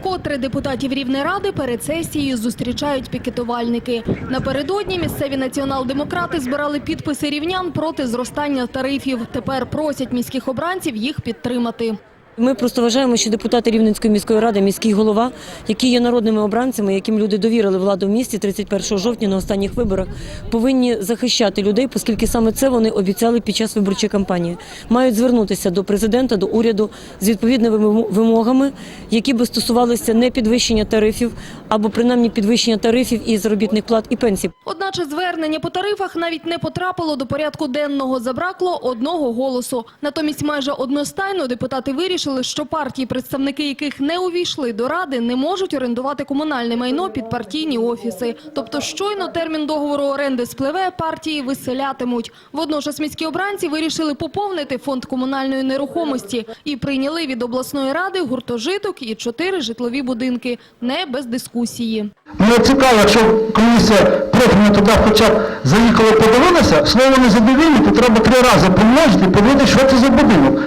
Вкотре депутатів Рівнеради перед сесією зустрічають пікетувальники. Напередодні місцеві націонал-демократи збирали підписи рівнян проти зростання тарифів. Тепер просять міських обранців їх підтримати. Ми просто вважаємо, що депутати Рівненської міської ради, міський голова, які є народними обранцями, яким люди довірили владу в місті 31 жовтня на останніх виборах, повинні захищати людей, оскільки саме це вони обіцяли під час виборчої кампанії. Мають звернутися до президента, до уряду з відповідними вимогами, які би стосувалися не підвищення тарифів або принаймні підвищення тарифів і заробітних плат і пенсій. Одначе звернення по тарифах навіть не потрапило до порядку денного. Забракло одного голосу. Натомість майже одностайно депутати вирішили, що партії, представники яких не увійшли до ради, не можуть орендувати комунальне майно під партійні офіси. Тобто, щойно термін договору оренди спливе, партії виселятимуть. Водночас міські обранці вирішили поповнити фонд комунальної нерухомості і прийняли від обласної ради гуртожиток і чотири житлові будинки. Не без дискусії. Мені цікаво, якщо комісія профільна туди хоча б заїхала подивилася, слово незадовільне, то треба три рази помножити подивитися, що це за будинок.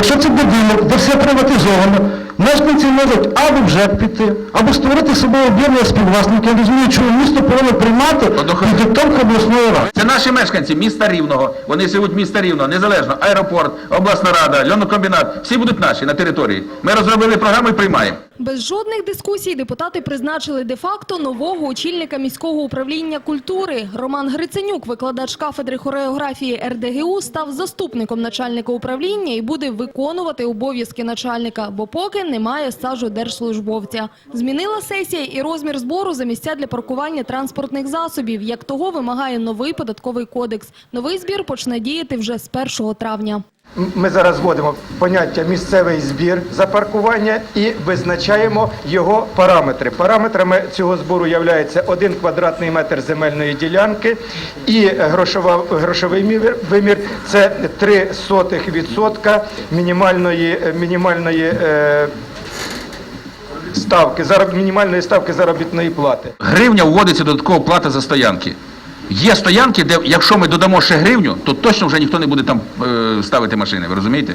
Якщо це будинок, де все приватизовано, мешканці можуть або вже піти, або створити собі об'єднання співвласників. Я розумію, чому місто повинно приймати під диктовку обласної ради. Це наші мешканці міста Рівного. Вони живуть міста Рівного, незалежно. Аеропорт, обласна рада, льонокомбінат. Всі будуть наші на території. Ми розробили програму і приймаємо. Без жодних дискусій депутати призначили де-факто нового очільника міського управління культури. Роман Гриценюк, викладач кафедри хореографії РДГУ, став заступником начальника управління і буде виконувати обов'язки начальника, бо поки немає стажу держслужбовця. Змінила сесія і розмір збору за місця для паркування транспортних засобів, як того вимагає новий податковий кодекс. Новий збір почне діяти вже з 1 травня. Ми зараз вводимо поняття місцевий збір за паркування і визначаємо його параметри. Параметрами цього збору є один квадратний метр земельної ділянки і грошова, грошовий вимір це 3 сотих відсотка мінімальної, мінімальної е, ставки, мінімальної ставки заробітної плати. Гривня вводиться додаткова плата за стоянки. Є стоянки, де якщо ми додамо ще гривню, то точно вже ніхто не буде там е, ставити машини, ви розумієте?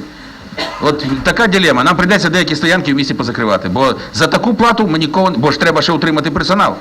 От така дилема. Нам прийдеться деякі стоянки в місті позакривати, бо за таку плату ми нікого, бо ж треба ще утримати персонал.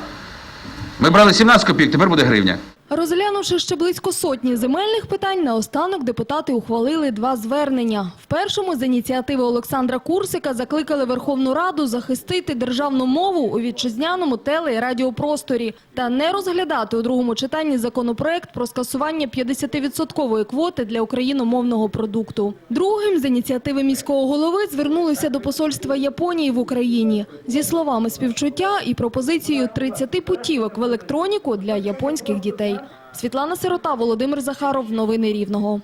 Ми брали 17 копійок, тепер буде гривня. Розглянувши ще близько сотні земельних питань, наостанок депутати ухвалили два звернення. В першому з ініціативи Олександра Курсика закликали Верховну Раду захистити державну мову у вітчизняному теле- і радіопросторі та не розглядати у другому читанні законопроект про скасування 50-відсоткової квоти для україномовного продукту. Другим з ініціативи міського голови звернулися до посольства Японії в Україні зі словами співчуття і пропозицією 30 путівок в електроніку для японських дітей. Світлана Сирота, Володимир Захаров. Новини Рівного.